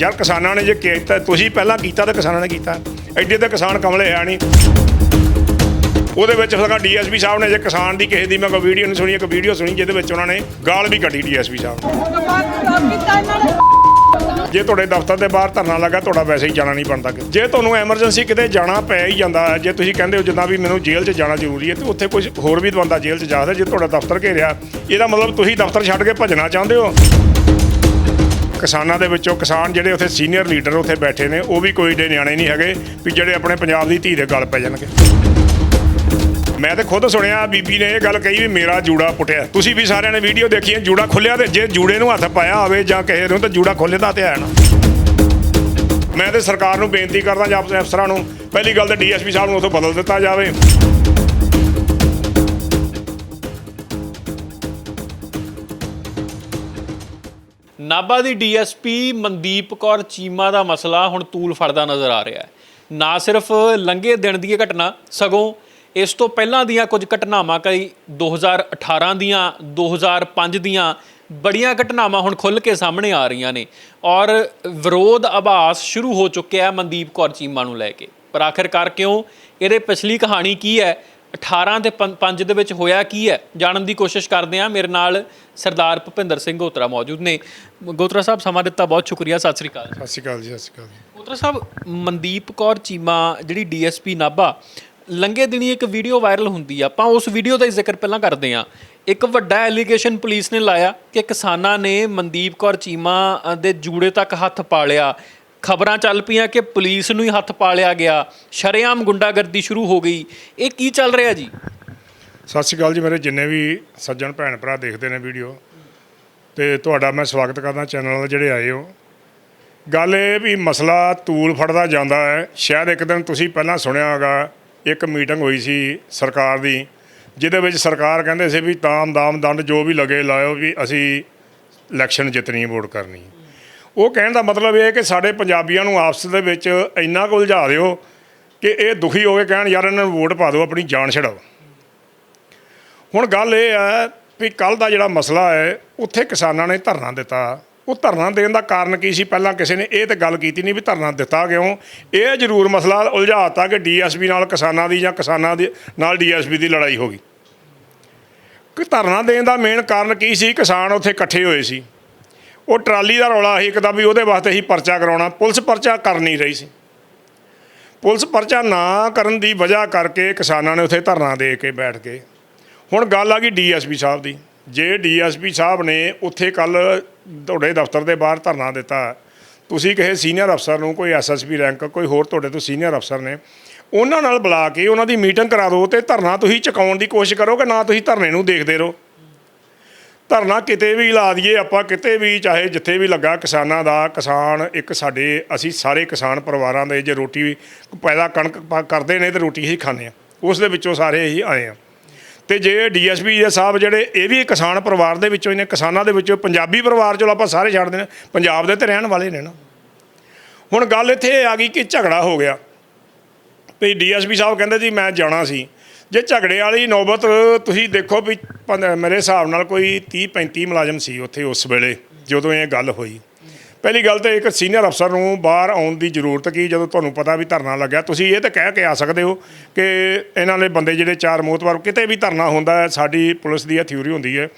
ਯਾਰ ਕਿਸਾਨਾਂ ਨੇ ਜੇ ਕੀਤਾ, ਤੁਸੀਂ ਪਹਿਲਾਂ ਕੀਤਾ ਤਾਂ ਕਿਸਾਨਾਂ ਨੇ ਕੀਤਾ। ਐਡੇ ਤਾਂ ਕਿਸਾਨ ਕਮਲੇ ਹੈ ਨਹੀਂ। ਉਹਦੇ ਵਿੱਚ ਫਿਰ ਡੀਐਸਪੀ ਸਾਹਿਬ ਨੇ ਜੇ ਕਿਸਾਨ ਦੀ ਕਿਸੇ ਦੀ ਮੈਂ ਕੋਈ ਵੀਡੀਓ ਨਹੀਂ ਸੁਣੀ, ਇੱਕ ਵੀਡੀਓ ਸੁਣੀ ਜਿਹਦੇ ਵਿੱਚ ਉਹਨਾਂ ਨੇ ਗਾਲ ਵੀ ਕੱਢੀ ਡੀਐਸਪੀ ਸਾਹਿਬ ਜੇ ਤੁਹਾਡੇ ਦਫ਼ਤਰ ਦੇ ਬਾਹਰ ਧਰਨਾ ਲੱਗਾ, ਤੁਹਾਡਾ ਵੈਸੇ ਹੀ ਜਾਣਾ ਨਹੀਂ ਬਣਦਾ। ਜੇ ਤੁਹਾਨੂੰ ਐਮਰਜੈਂਸੀ ਕਿਤੇ ਜਾਣਾ ਪੈ ਹੀ ਜਾਂਦਾ, ਜੇ ਤੁਸੀਂ ਕਹਿੰਦੇ ਹੋ ਜਿੱਦਾਂ ਵੀ ਮੈਨੂੰ ਜੇਲ੍ਹ 'ਚ ਜਾਣਾ ਜ਼ਰੂਰੀ ਹੈ, ਤੇ ਉੱਥੇ ਕੁਝ ਹੋਰ ਵੀ ਬੰਦਾ ਜੇਲ੍ਹ 'ਚ ਜਾ ਸਕਦਾ, ਜੇ ਤੁਹਾਡਾ ਦਫ਼ਤਰ ਘੇਰਿਆ, ਇਹਦਾ ਮਤਲਬ ਤੁਸੀਂ ਦਫ਼ਤਰ ਛੱਡ ਕੇ ਭੱਜਣਾ ਚਾਹੁੰਦੇ ਹੋ। ਕਿਸਾਨਾਂ ਦੇ ਵਿੱਚੋਂ ਕਿਸਾਨ ਜਿਹੜੇ ਉੱਥੇ ਸੀਨੀਅਰ ਲੀਡਰ ਉੱਥੇ ਬੈਠੇ ਨੇ, ਉਹ ਵੀ ਕੋਈ ਡੇ ਨਿਆਣੇ ਨਹੀਂ ਹੈਗੇ ਵੀ ਜਿਹੜੇ ਆਪਣੇ ਪੰਜਾਬ ਦੀ ਧੀ ਦੇ ਗਲ ਪੈ ਜਾਣਗੇ। ਮੈਂ ਤੇ ਖੁਦ ਸੁਣਿਆ ਬੀਬੀ ਨੇ ਇਹ ਗੱਲ ਕਹੀ ਵੀ ਮੇਰਾ ਜੂੜਾ ਪੁੱਟਿਆ। ਤੁਸੀਂ ਵੀ ਸਾਰਿਆਂ ਨੇ ਵੀਡੀਓ ਦੇਖੀ ਹੈ, ਜੂੜਾ ਖੁੱਲਿਆ ਤੇ ਜੇ ਜੂੜੇ ਨੂੰ ਹੱਥ ਪਾਇਆ ਹੋਵੇ ਜਾਂ ਕਿਸੇ ਨੂੰ ਤਾਂ ਜੂੜਾ ਖੁੱਲ੍ਹਦਾ ਤੇ ਹੈ ਨਾ। ਮੈਂ ਤੇ ਸਰਕਾਰ ਨੂੰ ਬੇਨਤੀ ਕਰਦਾ ਜਾਂ ਆਪਣੇ ਅਫਸਰਾਂ ਨੂੰ, ਪਹਿਲੀ ਗੱਲ ਤਾਂ ਡੀਐਸਪੀ ਸਾਹਿਬ ਨੂੰ ਉੱਥੋਂ ਬਦਲ ਦਿੱਤਾ ਜਾਵੇ। ਨਾਭਾ ਦੀ ਡੀਐਸਪੀ ਮਨਦੀਪ ਕੌਰ ਚੀਮਾ ਦਾ ਮਸਲਾ ਹੁਣ ਤੂਲ ਫੜਦਾ ਨਜ਼ਰ ਆ ਰਿਹਾ ਹੈ। ਨਾ ਸਿਰਫ ਲੰਘੇ ਦਿਨ ਦੀ ਇਹ ਘਟਨਾ, ਸਗੋਂ ਇਸ ਤੋਂ ਪਹਿਲਾਂ ਦੀਆਂ ਕੁਝ ਘਟਨਾਵਾਂ ਕਈ 2018 ਦੀਆਂ 2005 ਦੀਆਂ ਬੜੀਆਂ ਘਟਨਾਵਾਂ ਹੁਣ ਖੁੱਲ ਕੇ ਸਾਹਮਣੇ ਆ ਰਹੀਆਂ ਨੇ ਔਰ ਵਿਰੋਧ ਆਭਾਸ ਸ਼ੁਰੂ ਹੋ ਚੁੱਕਿਆ ਹੈ ਮਨਦੀਪ ਕੌਰ ਚੀਮਾ ਨੂੰ ਲੈ ਕੇ। ਪਰ ਆਖਿਰਕਾਰ ਕਿਉਂ? ਇਹਦੇ ਪਿਛਲੀ ਕਹਾਣੀ ਕੀ ਹੈ? 18 ਤੇ 5 ਦੇ ਵਿੱਚ ਹੋਇਆ ਕੀ ਹੈ? ਜਾਣਨ ਦੀ ਕੋਸ਼ਿਸ਼ ਕਰਦੇ ਹਾਂ। ਮੇਰੇ ਨਾਲ ਸਰਦਾਰ ਭੁਪਿੰਦਰ ਸਿੰਘ ਗੋਤਰਾ ਮੌਜੂਦ ਨੇ। ਗੋਤਰਾ ਸਾਹਿਬ ਸਮਾਂ ਦਿੱਤਾ ਬਹੁਤ ਸ਼ੁਕਰੀਆ। ਸਤਿ ਸ੍ਰੀ ਅਕਾਲ ਸਤਿ ਸ਼੍ਰੀ ਅਕਾਲ ਜੀ ਸਤਿ ਸ਼੍ਰੀ ਅਕਾਲ ਜੀ। ਗੋਤਰਾ ਸਾਹਿਬ ਮਨਦੀਪ ਕੌਰ ਚੀਮਾ ਜਿਹੜੀ ਡੀਐਸਪੀ ਨਾਭਾ ਲੰਗੇ ਦਿਨੀ ਇੱਕ ਵੀਡੀਓ ਵਾਇਰਲ ਹੁੰਦੀ ਆ। ਆਪਾਂ ਉਸ ਵੀਡੀਓ ਦਾ ਹੀ ਜ਼ਿਕਰ ਪਹਿਲਾਂ ਕਰਦੇ ਆ ਇੱਕ ਵੱਡਾ ਐਲੀਗੇਸ਼ਨ ਪੁਲਿਸ ਨੇ ਲਾਇਆ ਕਿ ਕਿਸਾਨਾਂ ਨੇ ਮਨਦੀਪ ਕੌਰ ਚੀਮਾ ਦੇ ਜੂੜੇ ਤੱਕ ਹੱਥ ਪਾ ਲਿਆ ਖਬਰਾਂ ਚੱਲ ਪਈਆਂ ਕਿ ਪੁਲਿਸ ਨੂੰ ਹੀ ਹੱਥ ਪਾ ਲਿਆ ਗਿਆ। ਸ਼ਰੇਆਮ ਗੁੰਡਾਗਰਦੀ ਸ਼ੁਰੂ ਹੋ ਗਈ। ਇਹ ਕੀ ਚੱਲ ਰਿਹਾ ਜੀ? ਸਤਿ ਸ਼੍ਰੀ ਅਕਾਲ ਜੀ ਮੇਰੇ ਜਿੰਨੇ ਵੀ ਸੱਜਣ ਭੈਣ ਭਰਾ ਦੇਖਦੇ ਨੇ ਵੀਡੀਓ। ਤੇ ਤੁਹਾਡਾ ਮੈਂ ਸਵਾਗਤ ਕਰਦਾ ਚੈਨਲ ਦੇ ਜਿਹੜੇ ਆਏ ਹੋ। ਗੱਲ ਇਹ ਵੀ ਮਸਲਾ ਤੂਲ ਫੜਦਾ ਜਾਂਦਾ ਹੈ। ਸ਼ਾਇਦ ਇੱਕ ਦਿਨ ਤੁਸੀਂ ਪਹਿਲਾਂ ਸੁਣਿਆ ਹੋਗਾ ਇੱਕ ਮੀਟਿੰਗ ਹੋਈ ਸੀ ਸਰਕਾਰ ਦੀ, ਜਿਹਦੇ ਵਿੱਚ ਸਰਕਾਰ ਕਹਿੰਦੇ ਸੀ ਵੀ ਤਾਮ ਦਾਮ ਦੰਡ ਜੋ ਵੀ ਲਗੇ ਲਾਇਓ ਵੀ ਅਸੀਂ ਇਲੈਕਸ਼ਨ ਜਿੱਤਣੀ ਵੋਟ ਕਰਨੀ ਉਹ ਕਹਿਣ ਦਾ ਮਤਲਬ ਇਹ ਹੈ ਕਿ ਸਾਡੇ ਪੰਜਾਬੀਆਂ ਨੂੰ ਆਪਸ ਦੇ ਵਿੱਚ ਇੰਨਾ ਕੁ ਉਲਝਾ ਦਿਓ ਕਿ ਇਹ ਦੁਖੀ ਹੋ ਕੇ ਕਹਿਣ, ਯਾਰ, ਇਹਨਾਂ ਨੂੰ ਵੋਟ ਪਾ ਦਿਓ, ਆਪਣੀ ਜਾਨ ਛਡਾਓ। ਹੁਣ ਗੱਲ ਇਹ ਹੈ ਵੀ ਕੱਲ ਦਾ ਜਿਹੜਾ ਮਸਲਾ ਹੈ, ਉੱਥੇ ਕਿਸਾਨਾਂ ਨੇ ਧਰਨਾ ਦਿੱਤਾ। ਉਹ ਧਰਨਾ ਦੇਣ ਦਾ ਕਾਰਨ ਕੀ ਸੀ? ਪਹਿਲਾਂ ਕਿਸੇ ਨੇ ਇਹ ਤੇ ਗੱਲ ਕੀਤੀ ਨਹੀਂ ਵੀ ਧਰਨਾ ਦਿੱਤਾ ਕਿਉਂ? ਇਹ ਜ਼ਰੂਰ ਮਸਲਾ ਉਲਝਾਤਾ ਕਿ ਡੀਐਸਪੀ ਨਾਲ ਕਿਸਾਨਾਂ ਦੀ ਜਾਂ ਕਿਸਾਨਾਂ ਦੀ ਨਾਲ ਡੀਐਸਪੀ ਦੀ ਲੜਾਈ ਹੋ ਗਈ। ਕਿ ਧਰਨਾ ਦੇਣ ਦਾ ਮੇਨ ਕਾਰਨ ਕੀ ਸੀ? ਕਿਸਾਨ ਉੱਥੇ ਇਕੱਠੇ ਹੋਏ ਸੀ। ਉਹ ਟਰਾਲੀ ਦਾ ਰੌਲਾ ਸੀ, ਇੱਕ ਤਾਂ ਵੀ ਉਹਦੇ ਵਾਸਤੇ ਹੀ ਪਰਚਾ ਕਰਾਉਣਾ। ਪੁਲਿਸ ਪਰਚਾ ਕਰ ਨਹੀਂ ਰਹੀ ਸੀ। ਪੁਲਿਸ ਪਰਚਾ ਨਾ ਕਰਨ ਦੀ ਵਜ੍ਹਾ ਕਰਕੇ ਕਿਸਾਨਾਂ ਨੇ ਉੱਥੇ ਧਰਨਾ ਦੇ ਕੇ ਬੈਠ ਗਏ। ਹੁਣ ਗੱਲ ਆ ਗਈ ਡੀਐਸਪੀ ਸਾਹਿਬ ਦੀ। ਜੇ ਡੀਐਸਪੀ ਸਾਹਿਬ ਨੇ ਉੱਥੇ ਕੱਲ ਤੁਹਾਡੇ ਦਫ਼ਤਰ ਦੇ ਬਾਹਰ ਧਰਨਾ ਦਿੱਤਾ, ਤੁਸੀਂ ਕਿਸੇ ਸੀਨੀਅਰ ਅਫਸਰ ਨੂੰ, ਕੋਈ ਐਸਐਸਪੀ ਰੈਂਕ, ਕੋਈ ਹੋਰ ਤੁਹਾਡੇ ਤੋਂ ਸੀਨੀਅਰ ਅਫਸਰ ਨੇ, ਉਹਨਾਂ ਨਾਲ ਬੁਲਾ ਕੇ ਉਹਨਾਂ ਦੀ ਮੀਟਿੰਗ ਕਰਾ ਦਿਓ ਤੇ ਧਰਨਾ ਤੁਸੀਂ ਚੁਕਾਉਣ ਦੀ ਕੋਸ਼ਿਸ਼ ਕਰੋ ਕਿ ਨਾ ਤੁਸੀਂ ਧਰਨੇ ਨੂੰ ਦੇਖਦੇ ਰਹੋ। ਧਰਨਾ ਕਿਤੇ ਵੀ ਲਾ ਦਈਏ, ਆਪਾਂ ਕਿਤੇ ਵੀ, ਚਾਹੇ ਜਿੱਥੇ ਵੀ ਲੱਗਾ ਕਿਸਾਨਾਂ ਦਾ, ਕਿਸਾਨ ਇੱਕ ਸਾਡੇ, ਅਸੀਂ ਸਾਰੇ ਕਿਸਾਨ ਪਰਿਵਾਰਾਂ ਦੇ ਜੇ ਰੋਟੀ ਪੈਦਾ ਕਣਕ ਕਰਦੇ ਨੇ ਤੇ ਰੋਟੀ ਹੀ ਖਾਂਦੇ ਆ ਉਸ ਦੇ ਵਿੱਚੋਂ ਸਾਰੇ ਹੀ ਆਏ ਆ ਤੇ ਜੇ ਡੀਐਸਪੀ ਦੇ ਸਾਹਿਬ ਜਿਹੜੇ, ਇਹ ਵੀ ਕਿਸਾਨ ਪਰਿਵਾਰ ਦੇ ਵਿੱਚੋਂ ਹੀ ਨੇ, ਕਿਸਾਨਾਂ ਦੇ ਵਿੱਚੋਂ ਪੰਜਾਬੀ ਪਰਿਵਾਰ ਚੋਂ ਆਪਾਂ ਸਾਰੇ ਛੱਡਦੇ ਨੇ ਪੰਜਾਬ ਦੇ ਤੇ ਰਹਿਣ ਵਾਲੇ ਨੇ ਨਾ। ਹੁਣ ਗੱਲ ਇੱਥੇ ਇਹ ਆ ਗਈ ਕਿ ਝਗੜਾ ਹੋ ਗਿਆ। ਵੀ ਡੀਐਸਪੀ ਸਾਹਿਬ ਕਹਿੰਦੇ ਜੀ, ਮੈਂ ਜਾਣਾ ਸੀ। ਜੇ ਝਗੜੇ ਵਾਲੀ ਨੌਬਤ ਤੁਸੀਂ ਦੇਖੋ ਵੀ ਪੰਦ- ਮੇਰੇ ਹਿਸਾਬ ਨਾਲ ਕੋਈ 30 35 ਮੁਲਾਜ਼ਮ ਸੀ ਉੱਥੇ ਉਸ ਵੇਲੇ, ਜਦੋਂ ਇਹ ਗੱਲ ਹੋਈ। ਪਹਿਲੀ ਗੱਲ ਤਾਂ ਇੱਕ ਸੀਨੀਅਰ ਅਫਸਰ ਨੂੰ ਬਾਹਰ ਆਉਣ ਦੀ ਜ਼ਰੂਰਤ ਕੀ, ਜਦੋਂ ਤੁਹਾਨੂੰ ਪਤਾ ਵੀ ਧਰਨਾ ਲੱਗਿਆ, ਤੁਸੀਂ ਇਹ ਤਾਂ ਕਹਿ ਕੇ ਆ ਸਕਦੇ ਹੋ ਕਿ ਇਹਨਾਂ ਦੇ ਬੰਦੇ ਜਿਹੜੇ ਚਾਰ ਮੋਤਬਰ, ਕਿਤੇ ਵੀ ਧਰਨਾ ਹੁੰਦਾ ਹੈ, ਸਾਡੀ ਪੁਲਿਸ ਦੀ ਇਹ ਥਿਊਰੀ ਹੁੰਦੀ ਹੈ।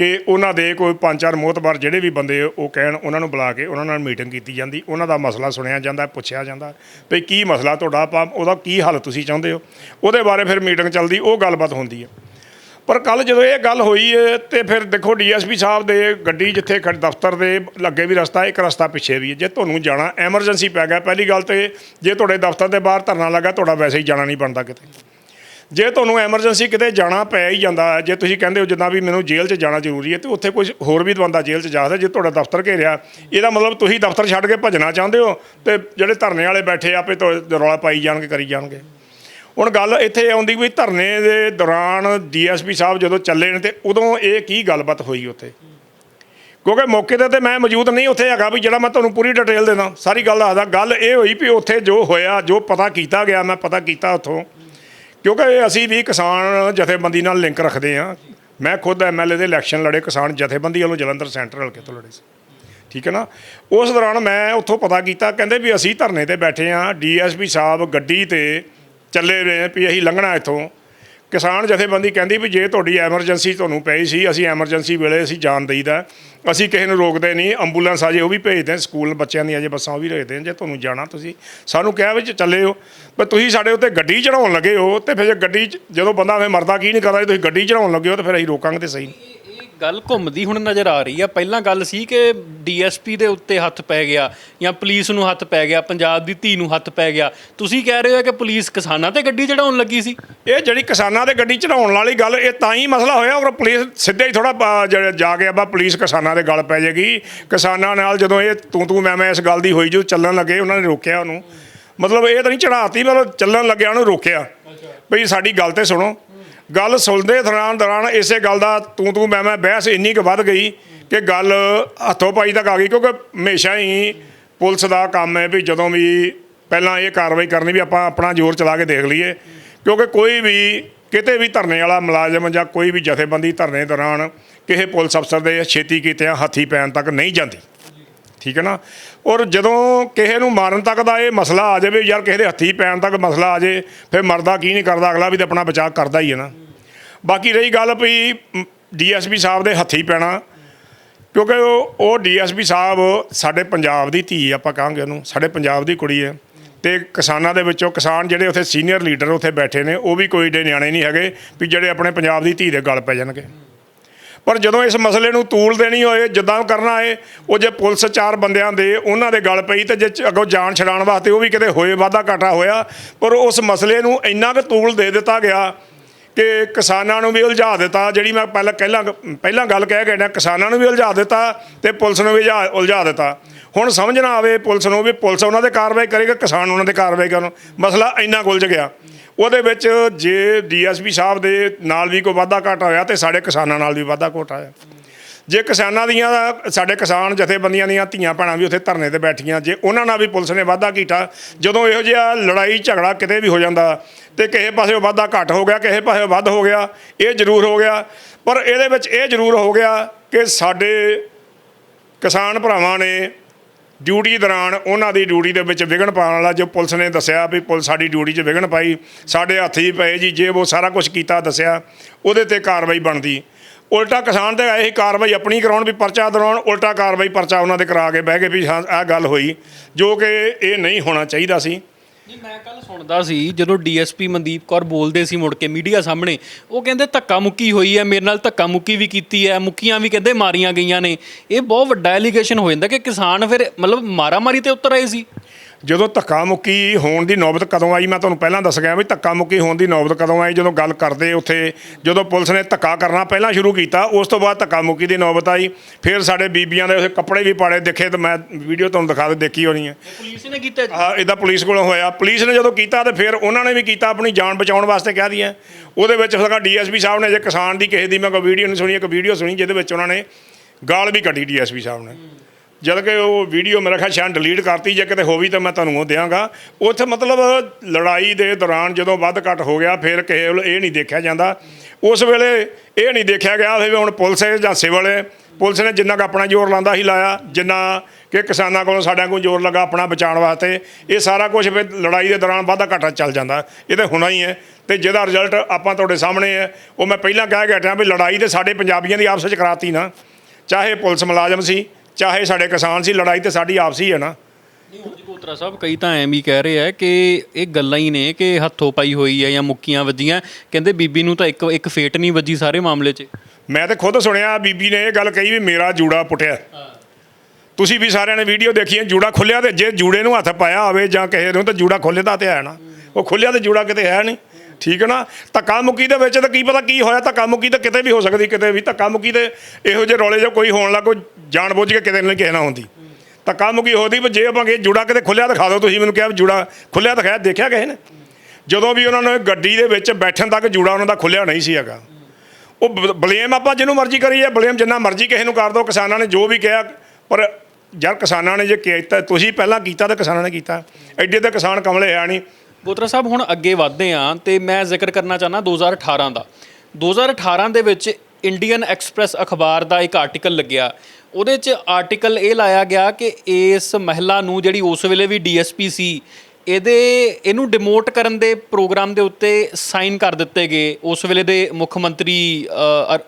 ਕਿ ਉਹਨਾਂ ਦੇ ਕੋਈ ਪੰਜ ਚਾਰ ਮੋਤਬਰ ਜਿਹੜੇ ਵੀ ਬੰਦੇ ਉਹ ਕਹਿਣ, ਉਹਨਾਂ ਨੂੰ ਬੁਲਾ ਕੇ ਉਹਨਾਂ ਨਾਲ ਮੀਟਿੰਗ ਕੀਤੀ ਜਾਂਦੀ। ਉਹਨਾਂ ਦਾ ਮਸਲਾ ਸੁਣਿਆ ਜਾਂਦਾ, ਪੁੱਛਿਆ ਜਾਂਦਾ। ਵੀ ਕੀ ਮਸਲਾ ਤੁਹਾਡਾ? ਆਪਾਂ ਉਹਦਾ ਕੀ ਹੱਲ ਤੁਸੀਂ ਚਾਹੁੰਦੇ ਹੋ? ਉਹਦੇ ਬਾਰੇ ਫਿਰ ਮੀਟਿੰਗ ਚੱਲਦੀ, ਉਹ ਗੱਲਬਾਤ ਹੁੰਦੀ ਹੈ। ਪਰ ਕੱਲ ਜਦੋਂ ਇਹ ਗੱਲ ਹੋਈ ਹੈ ਤੇ ਫਿਰ ਦੇਖੋ ਡੀਐਸਪੀ ਸਾਹਿਬ ਦੇ ਗੱਡੀ ਜਿੱਥੇ ਖੜ, ਦਫ਼ਤਰ ਦੇ ਲੱਗੇ ਵੀ ਰਸਤਾ, ਇੱਕ ਰਸਤਾ ਪਿੱਛੇ ਵੀ ਹੈ ਜੇ ਤੁਹਾਨੂੰ ਜਾਣਾ, ਐਮਰਜੈਂਸੀ ਪੈ ਗਿਆ, ਪਹਿਲੀ ਗੱਲ ਤੇ ਜੇ ਤੁਹਾਡੇ ਦਫ਼ਤਰ ਦੇ ਬਾਹਰ ਧਰਨਾ ਲੱਗਾ, ਤੁਹਾਡਾ ਵੈਸੇ ਹੀ ਜਾਣਾ ਨਹੀਂ ਬਣਦਾ ਕਿਤੇ। ਜੇ ਤੁਹਾਨੂੰ ਐਮਰਜੈਂਸੀ ਕਿਤੇ ਜਾਣਾ ਪੈ ਹੀ ਜਾਂਦਾ, ਜੇ ਤੁਸੀਂ ਕਹਿੰਦੇ ਹੋ ਜਿੱਦਾਂ ਵੀ ਮੈਨੂੰ ਜੇਲ੍ਹ 'ਚ ਜਾਣਾ ਜ਼ਰੂਰੀ ਹੈ, ਤੇ ਉੱਥੇ ਕੁਝ ਹੋਰ ਵੀ ਬੰਦਾ ਜੇਲ੍ਹ 'ਚ ਜਾ ਸਕਦਾ, ਜੇ ਤੁਹਾਡਾ ਦਫ਼ਤਰ ਘੇਰਿਆ। ਇਹਦਾ ਮਤਲਬ ਤੁਸੀਂ ਦਫ਼ਤਰ ਛੱਡ ਕੇ ਭੱਜਣਾ ਚਾਹੁੰਦੇ ਹੋ ਤੇ ਜਿਹੜੇ ਧਰਨੇ ਵਾਲੇ ਬੈਠੇ ਆਪੇ ਤੋਂ ਰੌਲਾ ਪਾਈ ਜਾਣਗੇ, ਕਰੀ ਜਾਣਗੇ। ਹੁਣ ਗੱਲ ਇੱਥੇ ਆਉਂਦੀ ਵੀ ਧਰਨੇ ਦੇ ਦੌਰਾਨ ਡੀਐਸਪੀ ਸਾਹਿਬ ਜਦੋਂ ਚੱਲੇ ਨੇ ਤੇ ਉਦੋਂ ਇਹ ਕੀ ਗੱਲਬਾਤ ਹੋਈ ਉੱਥੇ? ਕਿਉਂਕਿ ਮੌਕੇ ਤੇ ਤੇ ਮੈਂ ਮੌਜੂਦ ਨਹੀਂ, ਉੱਥੇ ਹੈਗਾ ਵੀ ਜਿਹੜਾ ਮੈਂ ਤੁਹਾਨੂੰ ਪੂਰੀ ਡਿਟੇਲ ਦੇਣਾ, ਸਾਰੀ ਗੱਲ ਦੱਸਦਾ। ਗੱਲ ਇਹ ਹੋਈ ਵੀ ਉੱਥੇ ਜੋ ਹੋਇਆ, ਜੋ ਪਤਾ ਕੀਤਾ ਗਿਆ, ਮੈਂ ਪਤਾ ਕੀਤਾ ਉੱਥੋਂ। ਕਿਉਂਕਿ ਅਸੀਂ ਵੀ ਕਿਸਾਨ ਜਥੇਬੰਦੀ ਨਾਲ ਲਿੰਕ ਰੱਖਦੇ ਹਾਂ। ਮੈਂ ਖੁਦ ਐਮਐਲਏ ਦੇ ਇਲੈਕਸ਼ਨ ਲੜੇ, ਕਿਸਾਨ ਜਥੇਬੰਦੀ ਵੱਲੋਂ ਜਲੰਧਰ ਸੈਂਟਰ ਹਲਕੇ ਤੋਂ ਲੜੇ ਸੀ। ਠੀਕ ਹੈ ਨਾ? ਉਸ ਦੌਰਾਨ ਮੈਂ ਉੱਥੋਂ ਪਤਾ ਕੀਤਾ, ਕਹਿੰਦੇ ਵੀ ਅਸੀਂ ਧਰਨੇ ਤੇ ਬੈਠੇ ਆ ਡੀਐਸਪੀ ਸਾਹਿਬ ਗੱਡੀ ਤੇ ਚੱਲੇ ਰਹੇ ਵੀ ਅਸੀਂ ਲੰਘਣਾ ਇੱਥੋਂ। ਕਿਸਾਨ ਜਥੇਬੰਦੀ ਕਹਿੰਦੀ ਵੀ ਜੇ ਤੁਹਾਡੀ ਐਮਰਜੈਂਸੀ ਤੁਹਾਨੂੰ ਪਈ ਸੀ ਅਸੀਂ ਐਮਰਜੈਂਸੀ ਵੇਲੇ ਅਸੀਂ ਜਾਣ ਦਈਦਾ। ਅਸੀਂ ਕਿਸੇ ਨੂੰ ਰੋਕਦੇ ਨਹੀਂ ਐਂਬੂਲੈਂਸ ਅਜੇ ਉਹ ਵੀ ਭੇਜਦੇ ਸਕੂਲ ਬੱਚਿਆਂ ਦੀਆਂ ਅਜੇ ਬੱਸਾਂ ਉਹ ਵੀ ਭੇਜਦੇ ਹਾਂ, ਜੇ ਤੁਹਾਨੂੰ ਜਾਣਾ ਤੁਸੀਂ। ਸਾਨੂੰ ਕਿਹਾ ਵਿੱਚ ਚੱਲੇ ਹੋ ਪਰ ਤੁਸੀਂ ਸਾਡੇ ਉੱਤੇ ਗੱਡੀ ਚੜਾਉਣ ਲੱਗੇ ਹੋ ਤੇ ਫਿਰ ਜੇ ਗੱਡੀ 'ਚ- ਜਦੋਂ ਬੰਦਾ ਫੇ ਮਰਦਾ ਕੀ ਨਹੀਂ ਕਰਦਾ? ਤੁਸੀਂ ਗੱਡੀ ਚੜਾਉਣ ਲੱਗੇ ਹੋ ਤੇ ਫਿਰ ਅਸੀਂ ਰੋਕਾਂਗੇ ਤੇ ਸਹੀ ਗੱਲ ਘੁੰਮਦੀ ਹੁਣ ਨਜ਼ਰ ਆ ਰਹੀ ਆ। ਪਹਿਲਾਂ ਗੱਲ ਸੀ ਕਿ ਡੀਐਸਪੀ ਦੇ ਉੱਤੇ ਹੱਥ ਪੈ ਗਿਆ ਜਾਂ ਪੁਲਿਸ ਨੂੰ ਹੱਥ ਪੈ ਗਿਆ ਪੰਜਾਬ ਦੀ ਧੀ ਨੂੰ ਹੱਥ ਪੈ ਗਿਆ। ਤੁਸੀਂ ਕਹਿ ਰਹੇ ਹੋ ਕਿ ਪੁਲਿਸ ਕਿਸਾਨਾਂ ਤੇ ਗੱਡੀ ਚੜਾਉਣ ਲੱਗੀ ਸੀ? ਇਹ ਜਿਹੜੀ ਕਿਸਾਨਾਂ ਦੇ ਗੱਡੀ ਚੜਾਉਣ ਵਾਲੀ ਗੱਲ ਇਹ ਤਾਂ ਹੀ ਮਸਲਾ ਹੋਇਆ ਔਰ ਪੁਲਿਸ ਸਿੱਧਾ ਹੀ ਥੋੜਾ ਜਾ ਕੇ ਆਪਾਂ ਪੁਲਿਸ ਕਿਸਾਨਾਂ ਦੇ ਗੱਲ ਪੈ ਜਾਏਗੀ। ਕਿਸਾਨਾਂ ਨਾਲ ਜਦੋਂ ਇਹ ਤੂੰ ਤੂੰ ਮੈਂ ਮੈਂ ਇਸ ਗੱਲ ਦੀ ਹੋਈ ਜਦੋਂ ਚੱਲਣ ਲੱਗੇ ਉਹਨਾਂ ਨੇ ਰੋਕਿਆ ਉਹਨੂੰ। ਮਤਲਬ ਇਹ ਤਾਂ ਨਹੀਂ ਚੜਾਤੀ ਮਤਲਬ ਚੱਲਣ ਲੱਗਿਆ ਉਹਨੂੰ ਰੋਕਿਆ। ਭਈ ਸਾਡੀ ਗੱਲ ਤੇ ਸੁਣੋ। ਗੱਲ ਸੁਣਦੇ ਦੌਰਾਨ ਦੌਰਾਨ ਇਸੇ ਗੱਲ ਦਾ ਤੂੰ ਤੂੰ ਮੈਂ ਮੈਂ ਬਹਿਸ ਇੰਨੀ ਕੁ ਵੱਧ ਗਈ ਕਿ ਗੱਲ ਹੱਥੋਂ ਪਾਈ ਤੱਕ ਆ ਗਈ, ਕਿਉਂਕਿ ਹਮੇਸ਼ਾ ਹੀ ਪੁਲਿਸ ਦਾ ਕੰਮ ਹੈ ਵੀ ਜਦੋਂ ਵੀ ਪਹਿਲਾਂ ਇਹ ਕਾਰਵਾਈ ਕਰਨੀ ਵੀ ਆਪਾਂ ਆਪਣਾ ਜ਼ੋਰ ਚਲਾ ਕੇ ਦੇਖ ਲਈਏ, ਕਿਉਂਕਿ ਕੋਈ ਵੀ ਕਿਤੇ ਵੀ ਧਰਨੇ ਵਾਲਾ ਮੁਲਾਜ਼ਮ ਜਾਂ ਕੋਈ ਵੀ ਜਥੇਬੰਦੀ ਧਰਨੇ ਦੌਰਾਨ ਕਿਸੇ ਪੁਲਿਸ ਅਫਸਰ ਦੇ ਛੇਤੀ ਕੀਤਿਆਂ ਹੱਥੀ ਪੈਣ ਤੱਕ ਨਹੀਂ ਜਾਂਦੀ। ਠੀਕ ਹੈ ਨਾ? ਔਰ ਜਦੋਂ ਕਿਸੇ ਨੂੰ ਮਾਰਨ ਤੱਕ ਦਾ ਇਹ ਮਸਲਾ ਆ ਜਾਵੇ, ਯਾਰ ਕਿਸੇ ਦੇ ਹੱਥੀ ਪੈਣ ਤੱਕ ਮਸਲਾ ਆ ਜਾਵੇ ਫਿਰ ਮਰਦਾ ਕੀ ਨਹੀਂ ਕਰਦਾ, ਅਗਲਾ ਵੀ ਤਾਂ ਆਪਣਾ ਬਚਾਅ ਕਰਦਾ ਹੀ ਹੈ ਨਾ। ਬਾਕੀ ਰਹੀ ਗੱਲ ਵੀ ਡੀਐਸਪੀ ਸਾਹਿਬ ਦੇ ਹੱਥੀ ਪੈਣਾ, ਕਿਉਂਕਿ ਉਹ ਉਹ ਡੀਐਸਪੀ ਸਾਹਿਬ ਸਾਡੇ ਪੰਜਾਬ ਦੀ ਧੀ ਆਪਾਂ ਕਹਾਂਗੇ ਉਹਨੂੰ, ਸਾਡੇ ਪੰਜਾਬ ਦੀ ਕੁੜੀ ਹੈ। ਤੇ ਕਿਸਾਨਾਂ ਦੇ ਵਿੱਚੋਂ ਕਿਸਾਨ ਜਿਹੜੇ ਉੱਥੇ ਸੀਨੀਅਰ ਲੀਡਰ ਉੱਥੇ ਬੈਠੇ ਨੇ, ਉਹ ਵੀ ਕੋਈ ਏਡੇ ਨਿਆਣੇ ਨਹੀਂ ਹੈਗੇ ਵੀ ਜਿਹੜੇ ਆਪਣੇ ਪੰਜਾਬ ਦੀ ਧੀ ਦੇ ਗਲ ਪੈ ਜਾਣਗੇ। ਪਰ ਜਦੋਂ ਇਸ ਮਸਲੇ ਨੂੰ ਤੂਲ ਦੇਣੀ ਹੋਏ, ਜਿੱਦਾਂ ਕਰਨਾ ਹੈ ਉਹ ਜੇ ਪੁਲਿਸ ਚਾਰ ਬੰਦਿਆਂ ਦੇ ਉਹਨਾਂ ਦੇ ਗੱਲ ਪਈ ਤੇ ਜੇ ਅੱਗੋਂ ਜਾਨ ਛਡਾਉਣ ਵਾਸਤੇ ਉਹ ਵੀ ਕਿਤੇ ਹੋਏ, ਵਾਧਾ ਘਾਟਾ ਹੋਇਆ, ਪਰ ਉਸ ਮਸਲੇ ਨੂੰ ਇੰਨਾ ਕੁ ਤੂਲ ਦੇ ਦਿੱਤਾ ਗਿਆ ਕਿ ਕਿਸਾਨਾਂ ਨੂੰ ਵੀ ਉਲਝਾ ਦਿੱਤਾ, ਜਿਹੜੀ ਮੈਂ ਪਹਿਲਾਂ ਪਹਿਲਾਂ ਪਹਿਲਾਂ ਗੱਲ ਕਹਿ ਕੇ ਨਾ ਕਿਸਾਨਾਂ ਨੂੰ ਵੀ ਉਲਝਾ ਦਿੱਤਾ ਤੇ ਪੁਲਿਸ ਨੂੰ ਵੀ ਉਲਝਾ ਉਲਝਾ ਦਿੱਤਾ। ਹੁਣ ਸਮਝ ਨਾ ਆਵੇ ਪੁਲਿਸ ਨੂੰ ਵੀ ਪੁਲਿਸ ਉਹਨਾਂ ਦੇ ਕਾਰਵਾਈ ਕਰੇਗਾ, ਕਿਸਾਨ ਉਹਨਾਂ ਦੇ ਕਾਰਵਾਈ ਕਰਨ ਮਸਲਾ ਇੰਨਾ ਕੁ ਉਲਝ ਗਿਆ। ਉਹਦੇ ਵਿੱਚ ਜੇ ਡੀਐਸਪੀ ਸਾਹਿਬ ਦੇ ਨਾਲ ਵੀ ਕੋਈ ਵਾਧਾ ਘਾਟਾ ਹੋਇਆ ਤੇ ਸਾਡੇ ਕਿਸਾਨਾਂ ਨਾਲ ਵੀ ਵਾਧਾ ਘਾਟਾ ਹੋਇਆ। ਜੇ ਕਿਸਾਨਾਂ ਦੀਆਂ, ਸਾਡੇ ਕਿਸਾਨ ਜਥੇਬੰਦੀਆਂ ਦੀਆਂ ਧੀਆਂ ਭੈਣਾਂ ਵੀ ਉੱਥੇ ਧਰਨੇ ਤੇ ਬੈਠੀਆਂ, ਜੇ ਉਹਨਾਂ ਨਾਲ ਵੀ ਪੁਲਿਸ ਨੇ ਵਾਧਾ ਕੀਤਾ, ਜਦੋਂ ਇਹੋ ਜਿਹਾ ਲੜਾਈ ਝਗੜਾ ਕਿਤੇ ਵੀ ਹੋ ਜਾਂਦਾ ਤੇ ਕਿਸੇ ਪਾਸੇ ਵਾਧਾ ਘੱਟ ਹੋ ਗਿਆ, ਕਿਸੇ ਪਾਸੇ ਵੱਧ ਹੋ ਗਿਆ, ਇਹ ਜ਼ਰੂਰ ਹੋ ਗਿਆ। ਪਰ ਇਹਦੇ ਵਿੱਚ ਇਹ ਜ਼ਰੂਰ ਹੋ ਗਿਆ ਕਿ ਸਾਡੇ ਕਿਸਾਨ ਭਰਾਵਾਂ ਨੇ ਡਿਊਟੀ ਦੌਰਾਨ ਉਹਨਾਂ ਦੀ ਡਿਊਟੀ ਦੇ ਵਿੱਚ ਵਿਘਨ ਪਾਉਣ ਵਾਲਾ ਜੋ ਪੁਲਿਸ ਨੇ ਦੱਸਿਆ ਵੀ ਪੁਲਿਸ ਸਾਡੀ ਡਿਊਟੀ 'ਚ ਵਿਘਨ ਪਾਈ, ਸਾਡੇ ਹੱਥ ਹੀ ਪਏ ਜੀ, ਜੇ ਉਹ ਸਾਰਾ ਕੁਝ ਕੀਤਾ ਦੱਸਿਆ, ਉਹਦੇ ਤੇ ਕਾਰਵਾਈ ਬਣਦੀ। ਉਲਟਾ ਕਿਸਾਨ ਤੇ ਇਹ ਹੀ ਕਾਰਵਾਈ ਆਪਣੀ ਕਰਾਉਣ ਵੀ ਪਰਚਾ ਦਰਾਉਣ ਉਲਟਾ ਕਾਰਵਾਈ ਪਰਚਾ ਉਹਨਾਂ ਦੇ ਕਰਾ ਕੇ ਬਹਿ ਗਏ ਵੀ ਹਾਂ, ਆਹ ਗੱਲ ਹੋਈ, ਜੋ ਕਿ ਇਹ ਨਹੀਂ ਹੋਣਾ ਚਾਹੀਦਾ ਸੀ। ਨਹੀਂ, ਮੈਂ ਕੱਲ ਸੁਣਦਾ ਸੀ, ਜਦੋਂ ਡੀਐਸਪੀ ਮਨਦੀਪ ਕੌਰ ਬੋਲਦੇ ਸੀ ਮੁੜ ਕੇ ਮੀਡੀਆ ਸਾਹਮਣੇ, ਉਹ ਕਹਿੰਦੇ ਧੱਕਾ ਮੁੱਕੀ ਹੋਈ ਹੈ, ਮੇਰੇ ਨਾਲ ਧੱਕਾ ਮੁੱਕੀ ਵੀ ਕੀਤੀ ਹੈ, ਮੁੱਕੀਆਂ ਵੀ ਕਹਿੰਦੇ ਮਾਰੀਆਂ ਗਈਆਂ ਨੇ। ਇਹ ਬਹੁਤ ਵੱਡਾ ਐਲੀਗੇਸ਼ਨ ਹੋ ਜਾਂਦਾ ਕਿ ਕਿਸਾਨ ਫਿਰ ਮਤਲਬ ਮਾਰਾ ਮਾਰੀ ਤੇ ਉਤਰ ਆਏ ਸੀ। ਜਦੋਂ ਧੱਕਾ ਮੁੱਕੀ ਹੋਣ ਦੀ ਨੌਬਤ ਕਦੋਂ ਆਈ ਮੈਂ ਤੁਹਾਨੂੰ ਪਹਿਲਾਂ ਦੱਸ ਗਿਆ ਵੀ ਧੱਕਾ ਮੁੱਕੀ ਹੋਣ ਦੀ ਨੌਬਤ ਕਦੋਂ ਆਈ ਜਦੋਂ ਗੱਲ ਕਰਦੇ ਉੱਥੇ ਜਦੋਂ ਪੁਲਿਸ ਨੇ ਧੱਕਾ ਕਰਨਾ ਪਹਿਲਾਂ ਸ਼ੁਰੂ ਕੀਤਾ ਉਸ ਤੋਂ ਬਾਅਦ ਧੱਕਾ ਮੁੱਕੀ ਦੀ ਨੌਬਤ ਆਈ। ਫਿਰ ਸਾਡੇ ਬੀਬੀਆਂ ਦੇ ਉੱਥੇ ਕੱਪੜੇ ਵੀ ਪਾੜੇ ਦੇਖੇ ਤੇ ਮੈਂ ਵੀਡੀਓ ਤੁਹਾਨੂੰ ਦਿਖਾ ਦੇ ਦੇਖੀ ਹੋਣੀ ਹੈ। ਪੁਲਿਸ ਨੇ ਕੀਤਾ ਆ ਇਹਦਾ ਪੁਲਿਸ ਕੋਲੋਂ ਹੋਇਆ। ਪੁਲਿਸ ਨੇ ਜਦੋਂ ਕੀਤਾ ਤੇ ਫਿਰ ਉਹਨਾਂ ਨੇ ਵੀ ਕੀਤਾ ਆਪਣੀ ਜਾਨ ਬਚਾਉਣ ਵਾਸਤੇ ਕਹਿ ਦਿਆ ਉਹਦੇ ਵਿੱਚ ਸਗਾ ਡੀਐਸਪੀ ਸਾਹਿਬ ਨੇ ਜੇ ਕਿਸਾਨ ਦੀ ਕਿਸੇ ਦੀ ਮੈਂ ਕੋਈ ਵੀਡੀਓ ਨਹੀਂ ਸੁਣੀ ਇੱਕ ਵੀਡੀਓ ਸੁਣੀ ਜਿਹਦੇ ਵਿੱਚ ਉਹਨਾਂ ਨੇ ਗਾਲ ਵੀ ਕੱਢੀ ਡੀਐਸਪੀ ਸਾਹਿਬ ਨੇ। ਜਦ ਕਿ ਉਹ ਵੀਡੀਓ ਮੇਰਾ ਖਿਆਲ ਸ਼ਾਇਦ ਡਿਲੀਟ ਕਰਤੀ, ਜੇ ਕਿਤੇ ਹੋਵੀ ਤਾਂ ਮੈਂ ਤੁਹਾਨੂੰ ਉਹ ਦਿਆਂਗਾ। ਉੱਥੇ ਮਤਲਬ ਲੜਾਈ ਦੇ ਦੌਰਾਨ ਜਦੋਂ ਵੱਧ ਘੱਟ ਹੋ ਗਿਆ, ਫਿਰ ਕਿਸੇ ਵੱਲ ਇਹ ਨਹੀਂ ਦੇਖਿਆ ਜਾਂਦਾ। ਉਸ ਵੇਲੇ ਇਹ ਨਹੀਂ ਦੇਖਿਆ ਗਿਆ ਵੀ ਹੁਣ ਪੁਲਿਸ ਹੈ ਜਾਂ ਸਿਵਲ ਹੈ। ਪੁਲਿਸ ਨੇ ਜਿੰਨਾ ਕੁ ਆਪਣਾ ਜ਼ੋਰ ਲਾਉਂਦਾ ਹੀ ਲਾਇਆ, ਜਿੰਨਾ ਕਿ ਕਿਸਾਨਾਂ ਕੋਲੋਂ ਸਾਡਿਆਂ ਕੋਲ ਜ਼ੋਰ ਲੱਗਾ ਆਪਣਾ ਬਚਾਉਣ ਵਾਸਤੇ। ਇਹ ਸਾਰਾ ਕੁਝ ਫਿਰ ਲੜਾਈ ਦੇ ਦੌਰਾਨ ਵਾਧਾ ਘਾਟਾ ਚੱਲ ਜਾਂਦਾ। ਇਹ ਤਾਂ ਹੋਣਾ ਹੀ ਹੈ। ਤੇ ਜਿਹਦਾ ਰਿਜ਼ਲਟ ਆਪਾਂ ਤੁਹਾਡੇ ਸਾਹਮਣੇ ਹੈ, ਉਹ ਮੈਂ ਪਹਿਲਾਂ ਕਹਿ ਕੇ ਹਟਿਆ ਵੀ ਲੜਾਈ ਤੇ ਸਾਡੇ ਪੰਜਾਬੀਆਂ ਦੀ ਆਪਸ ਵਿੱਚ ਕਰਾਤੀ ਨਾ। ਚਾਹੇ ਪੁਲਿਸ ਮੁਲਾਜ਼ਮ ਸੀ ਚਾਹੇ ਸਾਡੇ ਕਿਸਾਨ ਸੀ ਲੜਾਈ ਤੇ ਸਾਡੀ ਆਪਸੀ ਹੈ ਨਾ। ਨਹੀਂ ਹੁਣ ਜੀ ਕੋਤਰਾ ਸਾਹਿਬ ਕਈ ਤਾਂ ਐਵੇਂ ਹੀ ਕਹਿ ਰਹੇ ਆ ਕਿ ਇਹ ਗੱਲਾਂ ਹੀ ਨੇ ਕਿ ਹੱਥੋਂ ਪਾਈ ਹੋਈ ਹੈ ਜਾਂ ਮੁੱਕੀਆਂ ਵੱਜੀਆਂ। ਕਹਿੰਦੇ ਬੀਬੀ ਨੂੰ ਤਾਂ ਇੱਕ ਇੱਕ ਫੇਟ ਨਹੀਂ ਵੱਜੀ ਸਾਰੇ ਮਾਮਲੇ 'ਚ। ਮੈਂ ਤੇ ਖੁਦ ਸੁਣਿਆ ਬੀਬੀ ਨੇ ਇਹ ਗੱਲ ਕਹੀ ਵੀ ਮੇਰਾ ਜੂੜਾ ਪੁੱਟਿਆ। ਤੁਸੀਂ ਵੀ ਸਾਰਿਆਂ ਨੇ ਵੀਡੀਓ ਦੇਖੀ ਹੈ ਜੂੜਾ ਖੁੱਲਿਆ ਤੇ ਜੇ ਜੂੜੇ ਨੂੰ ਹੱਥ ਪਾਇਆ ਹੋਵੇ ਜਾਂ ਕਿਸੇ ਨੂੰ ਤਾਂ ਜੂੜਾ ਖੁੱਲ੍ਹਦਾ ਤੇ ਹੈ ਨਾ। ਉਹ ਖੁੱਲਿਆ ਤੇ ਜੂੜਾ ਕਿਤੇ ਹੈ ਨਹੀਂ ਠੀਕ ਹੈ ਨਾ? ਧੱਕਾ ਮੁੱਕੀ ਦੇ ਵਿੱਚ ਤਾਂ ਕੀ ਪਤਾ ਕੀ ਹੋਇਆ ਧੱਕਾ ਮੁੱਕੀ ਤਾਂ ਕਿਤੇ ਵੀ ਹੋ ਸਕਦੀ ਕਿਤੇ ਵੀ ਧੱਕਾ ਮੁੱਕੀ ਤੇ ਇਹੋ ਜਿਹੇ ਰੌਲੇ ਜੋ ਕੋਈ ਹੋਣ ਲੱਗ ਕੋਈ ਜਾਣ ਬੁੱਝ ਕੇ ਕਿਤੇ ਨਹੀਂ ਕਿਸੇ ਨਾਲ ਹੁੰਦੀ। ਧੱਕਾ ਮੁੱਕੀ ਹੋਦੀ ਵੀ ਜੇ ਆਪਾਂ ਕਿ ਜੂੜਾ ਕਿਤੇ ਖੁੱਲਿਆ ਦਿਖਾ ਦਿਓ, ਤੁਸੀਂ ਮੈਨੂੰ ਕਿਹਾ ਵੀ ਜੂੜਾ ਖੁੱਲਿਆ ਦਿਖਾਇਆ, ਦੇਖਿਆ ਕਿਸੇ ਨੇ? ਜਦੋਂ ਵੀ ਉਹਨਾਂ ਨੇ ਗੱਡੀ ਦੇ ਵਿੱਚ ਬੈਠਣ ਤੱਕ ਜੁੜਾ ਉਹਨਾਂ ਦਾ ਖੁੱਲਿਆ ਨਹੀਂ ਸੀ ਹੈਗਾ। ਉਹ ਬਲੇਮ ਆਪਾਂ ਜਿਹਨੂੰ ਮਰਜ਼ੀ ਕਰੀਏ, ਬਲੇਮ ਜਿੰਨਾ ਮਰਜ਼ੀ ਕਿਸੇ ਨੂੰ ਕਰ ਦਿਓ, ਕਿਸਾਨਾਂ ਨੇ ਜੋ ਵੀ ਕਿਹਾ, ਪਰ ਯਾਰ ਕਿਸਾਨਾਂ ਨੇ ਜੇ ਕੀਤਾ, ਤੁਸੀਂ ਪਹਿਲਾਂ ਕੀਤਾ ਤਾਂ ਕਿਸਾਨਾਂ ਨੇ ਕੀਤਾ। ਐਡੇ ਤਾਂ ਕਿਸਾਨ ਕਮਲੇ ਹੈ ਨਹੀਂ। ਬੋਤਰਾ ਸਾਹਿਬ, ਹੁਣ ਅੱਗੇ ਵਧਦੇ ਆ ਤੇ ਮੈਂ ਜ਼ਿਕਰ ਕਰਨਾ ਚਾਹਨਾ 2018 ਦਾ। 2018 ਦੇ ਵਿੱਚ ਇੰਡੀਅਨ ਐਕਸਪ੍ਰੈਸ ਅਖਬਾਰ ਦਾ ਇੱਕ ਆਰਟੀਕਲ ਲੱਗਿਆ। ਉਹਦੇ 'ਚ ਆਰਟੀਕਲ ਇਹ ਲਾਇਆ ਗਿਆ ਕਿ ਇਸ ਮਹਿਲਾ ਨੂੰ ਜਿਹੜੀ ਉਸ ਵੇਲੇ ਵੀ ਡੀਐਸਪੀ ਸੀ ਇਹਦੇ ਇਹਨੂੰ ਡਿਮੋਟ ਕਰਨ ਦੇ ਪ੍ਰੋਗਰਾਮ ਦੇ ਉੱਤੇ ਸਾਈਨ ਕਰ ਦਿੱਤੇ ਗਏ ਉਸ ਵੇਲੇ ਦੇ ਮੁੱਖ ਮੰਤਰੀ ਅ, ਅਰ-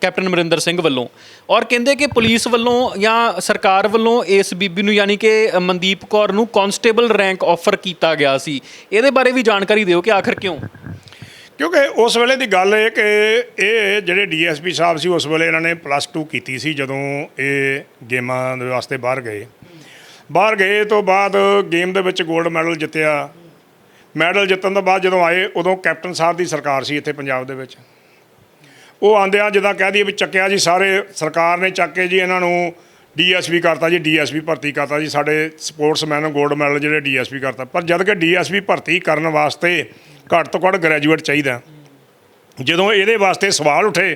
ਕੈਪਟਨ ਅਮਰਿੰਦਰ ਸਿੰਘ ਵੱਲੋਂ। ਔਰ ਕਹਿੰਦੇ ਕਿ ਪੁਲਿਸ ਵੱਲੋਂ ਜਾਂ ਸਰਕਾਰ ਵੱਲੋਂ ਇਸ ਬੀਬੀ ਨੂੰ ਯਾਨੀ ਕਿ ਮਨਦੀਪ ਕੌਰ ਨੂੰ ਕਾਂਸਟੇਬਲ ਰੈਂਕ ਆਫਰ ਕੀਤਾ ਗਿਆ ਸੀ। ਇਹਦੇ ਬਾਰੇ ਵੀ ਜਾਣਕਾਰੀ ਦਿਓ ਕਿ ਆਖਰ ਕਿਉਂ? ਕਿਉਂਕਿ ਉਸ ਵੇਲੇ ਦੀ ਗੱਲ ਇਹ ਕਿ ਇਹ ਜਿਹੜੇ ਡੀਐਸਪੀ ਸਾਹਿਬ ਸੀ, ਉਸ ਵੇਲੇ ਇਹਨਾਂ ਨੇ ਪਲੱਸ 2 ਕੀਤੀ ਸੀ ਜਦੋਂ ਇਹ ਗੇਮਾਂ ਦੇ ਵਾਸਤੇ ਬਾਹਰ ਗਏ। ਬਾਹਰ ਗਏ ਤੋਂ ਬਾਅਦ ਗੇਮ ਦੇ ਵਿੱਚ 골ਡ ਮੈਡਲ ਜਿੱਤਿਆ। ਮੈਡਲ ਜਿੱਤਣ ਤੋਂ ਬਾਅਦ ਜਦੋਂ ਆਏ, ਉਦੋਂ ਕੈਪਟਨ ਸਾਹਿਬ ਦੀ ਸਰਕਾਰ ਸੀ ਇੱਥੇ ਪੰਜਾਬ ਦੇ ਵਿੱਚ। ਉਹ ਆਂਦਿਆਂ ਜਿੱਦਾਂ ਕਹਿ ਦਈਏ ਵੀ ਚੱਕਿਆ ਜੀ, ਸਾਰੇ ਸਰਕਾਰ ਨੇ ਚੱਕ ਕੇ ਜੀ ਇਹਨਾਂ ਨੂੰ ਡੀਐਸਪੀ ਕਰਤਾ ਜੀ, ਡੀਐਸਪੀ ਭਰਤੀ ਕਰਤਾ ਜੀ, ਸਾਡੇ ਸਪੋਰਟਸਮੈਨ ਨੂੰ 골ਡ ਮੈਡਲ ਜਿਹੜੇ ਡੀਐਸਪੀ ਕਰਤਾ। ਪਰ ਜਦ ਕਿ ਡੀਐਸਪੀ ਭਰਤੀ ਕਰਨ ਵਾਸਤੇ ਘੱਟ ਤੋਂ ਘੱਟ ਗ੍ਰੈਜੂਏਟ ਚਾਹੀਦਾ। ਜਦੋਂ ਇਹਦੇ ਵਾਸਤੇ ਸਵਾਲ ਉੱਠੇ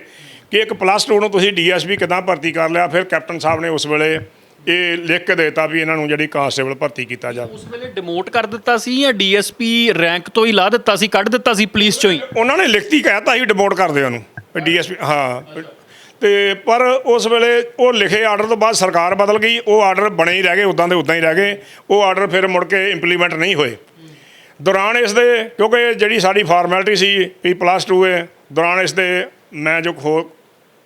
ਕਿ ਇੱਕ ਪਲੱਸ 2 ਨੂੰ ਤੁਸੀਂ ਡੀਐਸਪੀ ਕਿਦਾਂ ਭਰਤੀ ਕਰ ਲਿਆ ਫਿਰ ਕੈਪਟਨ ਸਾਹਿਬ ਨੇ ਉਸ ਵੇਲੇ ਇਹ ਲਿਖ ਕੇ ਦੇਤਾ ਵੀ ਇਹਨਾਂ ਨੂੰ ਜਿਹੜੀ ਕਾਂਸਟੇਬਲ ਭਰਤੀ ਕੀਤਾ ਜਾਵੇ। ਉਸ ਵੇਲੇ ਡਿਮੋਟ ਕਰ ਦਿੱਤਾ ਸੀ ਜਾਂ ਡੀਐਸਪੀ ਰੈਂਕ ਤੋਂ ਹੀ ਲਾ ਦਿੱਤਾ ਸੀ ਕੱਢ ਦਿੱਤਾ ਸੀ ਪੁਲਿਸ ਚੋਂ ਹੀ? ਉਹਨਾਂ ਨੇ ਲਿਖਤੀ ਕਹਿਤਾ ਸੀ ਡਿਮੋਟ ਕਰਦੇ ਉਹਨੂੰ ਡੀਐਸਪੀ ਹਾਂ। ਤੇ ਪਰ ਉਸ ਵੇਲੇ ਉਹ ਲਿਖੇ ਆਰਡਰ ਤੋਂ ਬਾਅਦ ਸਰਕਾਰ ਬਦਲ ਗਈ ਉਹ ਆਰਡਰ ਬਣੇ ਹੀ ਰਹਿ ਗਏ ਉਦਾਂ ਦੇ ਉਦਾਂ ਹੀ ਰਹਿ ਗਏ ਉਹ ਆਰਡਰ ਫਿਰ ਮੁੜ ਕੇ ਇੰਪਲੀਮੈਂਟ ਨਹੀਂ ਹੋਏ। ਦੌਰਾਨ ਇਸ ਦੇ, ਕਿਉਂਕਿ ਜਿਹੜੀ ਸਾਡੀ ਫਾਰਮੈਲਿਟੀ ਸੀ ਵੀ ਪਲੱਸ 2 ਹੈ ਦੌਰਾਨ ਇਸ ਦੇ ਮੈਂ ਜੋ ਖੋ,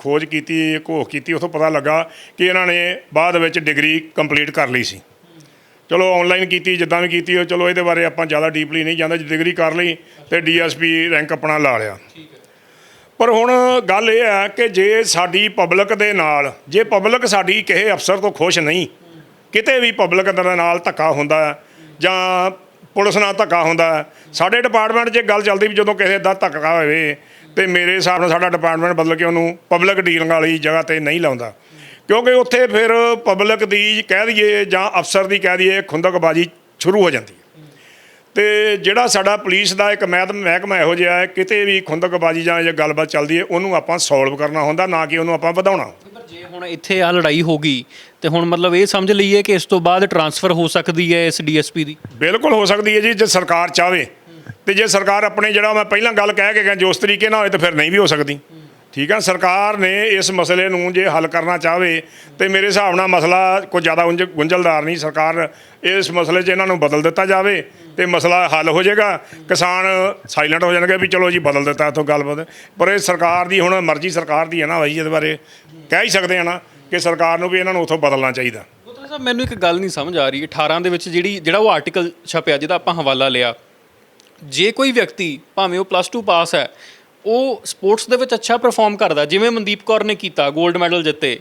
ਖੋਜ ਕੀਤੀ, ਘੋਖ ਕੀਤੀ, ਉਥੋਂ ਪਤਾ ਲੱਗਾ ਕਿ ਇਹਨਾਂ ਨੇ ਬਾਅਦ ਵਿੱਚ ਡਿਗਰੀ ਕੰਪਲੀਟ ਕਰ ਲਈ ਸੀ। ਚਲੋ ਆਨਲਾਈਨ ਕੀਤੀ, ਜਿੱਦਾਂ ਵੀ ਕੀਤੀ, ਉਹ ਚਲੋ ਇਹਦੇ ਬਾਰੇ ਆਪਾਂ ਜ਼ਿਆਦਾ ਡੀਪਲੀ ਨਹੀਂ ਜਾਂਦੇ ਡਿਗਰੀ ਕਰ ਲਈ ਤੇ ਡੀਐਸਪੀ ਰੈਂਕ ਆਪਣਾ ਲਾ ਲਿਆ। ਪਰ ਹੁਣ ਗੱਲ ਇਹ ਹੈ ਕਿ ਜੇ ਸਾਡੀ ਪਬਲਿਕ ਦੇ ਨਾਲ, ਜੇ ਪਬਲਿਕ ਸਾਡੀ ਕਿਸੇ ਅਫਸਰ ਤੋਂ ਖੁਸ਼ ਨਹੀਂ, ਕਿਤੇ ਵੀ ਪਬਲਿਕ ਦੇ ਨਾਲ ਧੱਕਾ ਹੁੰਦਾ ਜਾਂ ਪੁਲਿਸ ਨਾਲ ਧੱਕਾ ਹੁੰਦਾ ਸਾਡੇ ਡਿਪਾਰਟਮੈਂਟ 'ਚ ਇਹ ਗੱਲ ਚੱਲਦੀ ਵੀ ਜਦੋਂ ਕਿਸੇ ਦਾ ਧੱਕਾ ਹੋਵੇ ਤੇ ਮੇਰੇ ਹਿਸਾਬ ਨਾਲ ਸਾਡਾ ਡਿਪਾਰਟਮੈਂਟ ਬਦਲ ਕੇ ਉਹਨੂੰ ਪਬਲਿਕ ਡੀਲਿੰਗ ਵਾਲੀ ਜਗ੍ਹਾ ਤੇ ਨਹੀਂ ਲਾਉਂਦਾ। ਕਿਉਂਕਿ ਉੱਥੇ ਫਿਰ ਪਬਲਿਕ ਦੀ ਕਹਿ ਦਈਏ ਜਾਂ ਅਫਸਰ ਦੀ ਕਹਿ ਦਈਏ ਖੁੰਦਕਬਾਜੀ ਸ਼ੁਰੂ ਹੋ ਜਾਂਦੀ ਹੈ। ਤੇ ਜਿਹੜਾ ਸਾਡਾ ਪੁਲਿਸ ਦਾ ਇੱਕ ਮਹਿਤ ਮਹਿਕਮਾ ਇਹੋ ਜਿਹਾ ਹੈ ਕਿਤੇ ਵੀ ਖੁੰਦਕਬਾਜੀ ਜਾਂ ਜੇ ਗੱਲਬਾਤ ਚੱਲਦੀ ਹੈ ਉਹਨੂੰ ਆਪਾਂ ਸੋਲਵ ਕਰਨਾ ਹੁੰਦਾ ਨਾ ਕਿ ਉਹਨੂੰ ਆਪਾਂ ਵਧਾਉਣਾ। ਪਰ ਜੇ ਹੁਣ ਇੱਥੇ ਆ ਲੜਾਈ ਹੋ ਗਈ ਤੇ ਹੁਣ ਮਤਲਬ ਇਹ ਸਮਝ ਲਈਏ ਕਿ ਇਸ ਤੋਂ ਬਾਅਦ ਟਰਾਂਸਫਰ ਹੋ ਸਕਦੀ ਹੈ ਇਸ ਡੀਐਸਪੀ ਦੀ? ਬਿਲਕੁਲ ਹੋ ਸਕਦੀ ਹੈ ਜੀ ਜੇ ਸਰਕਾਰ ਚਾਵੇ ਤੇ ਜੇ ਸਰਕਾਰ ਆਪਣੇ ਜਿਹੜਾ ਮੈਂ ਪਹਿਲਾਂ ਗੱਲ ਕਹਿ ਕੇ ਗਿਆ ਜੋ ਉਸ ਤਰੀਕੇ ਨਾਲ ਹੋਏ ਤਾਂ ਫਿਰ ਨਹੀਂ ਵੀ ਹੋ ਸਕਦੀ। ਠੀਕ ਆ, ਸਰਕਾਰ ਨੇ ਇਸ ਮਸਲੇ ਨੂੰ ਜੇ ਹੱਲ ਕਰਨਾ ਚਾਹਵੇ ਤੇ ਮੇਰੇ ਹਿਸਾਬ ਨਾਲ ਮਸਲਾ ਕੋਈ ਜ਼ਿਆਦਾ ਉੰਝ ਗੁੰਝਲਦਾਰ ਨਹੀਂ। ਸਰਕਾਰ ਇਸ ਮਸਲੇ 'ਚ ਇਹਨਾਂ ਨੂੰ ਬਦਲ ਦਿੱਤਾ ਜਾਵੇ ਤੇ ਮਸਲਾ ਹੱਲ ਹੋ ਜਾਏਗਾ। ਕਿਸਾਨ ਸਾਇਲੈਂਟ ਹੋ ਜਾਣਗੇ ਵੀ ਚਲੋ ਜੀ ਬਦਲ ਦਿੱਤਾ ਇਥੋਂ ਗੱਲਬਾਤ ਪਰ ਇਹ ਸਰਕਾਰ ਦੀ, ਹੁਣ ਮਰਜ਼ੀ ਸਰਕਾਰ ਦੀ ਹੈ ਨਾ ਭਾਈ ਇਹਦੇ ਬਾਰੇ ਕਹਿ ਹੀ ਸਕਦੇ ਆ ਨਾ ਕਿ ਸਰਕਾਰ ਨੂੰ ਵੀ ਇਹਨਾਂ ਨੂੰ ਉਥੋਂ ਬਦਲਣਾ ਚਾਹੀਦਾ। ਗੋਤਰਾ ਸਾਹਿਬ ਮੈਨੂੰ ਇੱਕ ਗੱਲ ਨਹੀਂ ਸਮਝ ਆ ਰਹੀ 18 ਦੇ ਵਿੱਚ ਜਿਹੜੀ, ਜਿਹੜਾ ਉਹ ਆਰਟੀਕਲ ਛਪਿਆ, ਜਿਹਦਾ ਆਪਾਂ ਹਵਾਲਾ ਲਿਆ। ਜੇ ਕੋਈ ਵਿਅਕਤੀ ਭਾਵੇਂ ਉਹ ਪਲੱਸ 2 ਪਾਸ ਹੈ ਉਹ ਸਪੋਰਟਸ ਦੇ ਵਿੱਚ ਅੱਛਾ ਪਰਫਾਰਮ ਕਰਦਾ, ਜਿਵੇਂ ਮਨਦੀਪ ਕੌਰ ਨੇ ਕੀਤਾ 골ਡ ਮੈਡਲ ਜਿੱਤੇ,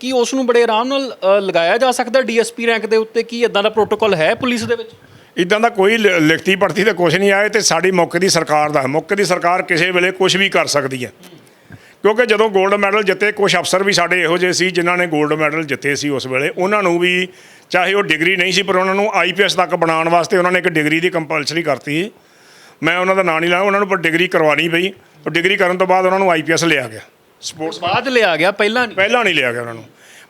ਕੀ ਉਸ ਨੂੰ ਬੜੇ ਆਰਾਮ ਨਾਲ ਲਗਾਇਆ ਜਾ ਸਕਦਾ ਡੀਐਸਪੀ ਰੈਂਕ ਦੇ ਉੱਤੇ? ਕੀ ਇਦਾਂ ਦਾ ਪ੍ਰੋਟੋਕੋਲ ਹੈ ਪੁਲਿਸ ਦੇ ਵਿੱਚ? ਇਦਾਂ ਦਾ ਕੋਈ ਲਿਖਤੀ ਭਰਤੀ ਦਾ ਕੁਝ ਨਹੀਂ ਆਇਆ ਤੇ ਸਾਡੀ ਮੌਕੇ ਦੀ ਸਰਕਾਰ ਦਾ ਮੁੱਖ ਦੀ ਸਰਕਾਰ ਕਿਸੇ ਵੇਲੇ ਕੁਝ ਵੀ ਕਰ ਸਕਦੀ ਹੈ। ਕਿਉਂਕਿ ਜਦੋਂ 골ਡ ਮੈਡਲ ਜਿੱਤੇ ਕੁਝ ਅਫਸਰ ਵੀ ਸਾਡੇ ਇਹੋ ਜਿਹੇ ਸੀ ਜਿਨ੍ਹਾਂ ਨੇ 골ਡ ਮੈਡਲ ਜਿੱਤੇ ਸੀ ਉਸ ਵੇਲੇ। ਉਹਨਾਂ ਨੂੰ ਵੀ ਚਾਹੇ ਉਹ ਡਿਗਰੀ ਨਹੀਂ ਸੀ, ਪਰ ਉਹਨਾਂ ਨੂੰ ਆਈਪੀਐਸ ਤੱਕ ਬਣਾਉਣ ਵਾਸਤੇ ਉਹਨਾਂ ਨੇ ਇੱਕ ਡਿਗਰੀ ਦੀ ਕੰਪਲਸਰੀ ਕਰਤੀ। ਮੈਂ ਉਹਨਾਂ ਦਾ ਨਾਂ ਨਹੀਂ ਲਾਇਆ, ਉਹਨਾਂ ਨੂੰ ਪਰ ਡਿਗਰੀ ਕਰਵਾਣੀ ਪਈ। ਉਹ ਡਿਗਰੀ ਕਰਨ ਤੋਂ ਬਾਅਦ ਉਹਨਾਂ ਨੂੰ ਆਈਪੀਐਸ ਲਿਆ ਗਿਆ ਸਪੋਰਟਸ ਬਾਅਦ ਲਿਆ ਗਿਆ ਪਹਿਲਾਂ ਨਹੀਂ ਪਹਿਲਾਂ ਨਹੀਂ ਲਿਆ ਗਿਆ ਉਹਨਾਂ ਨੂੰ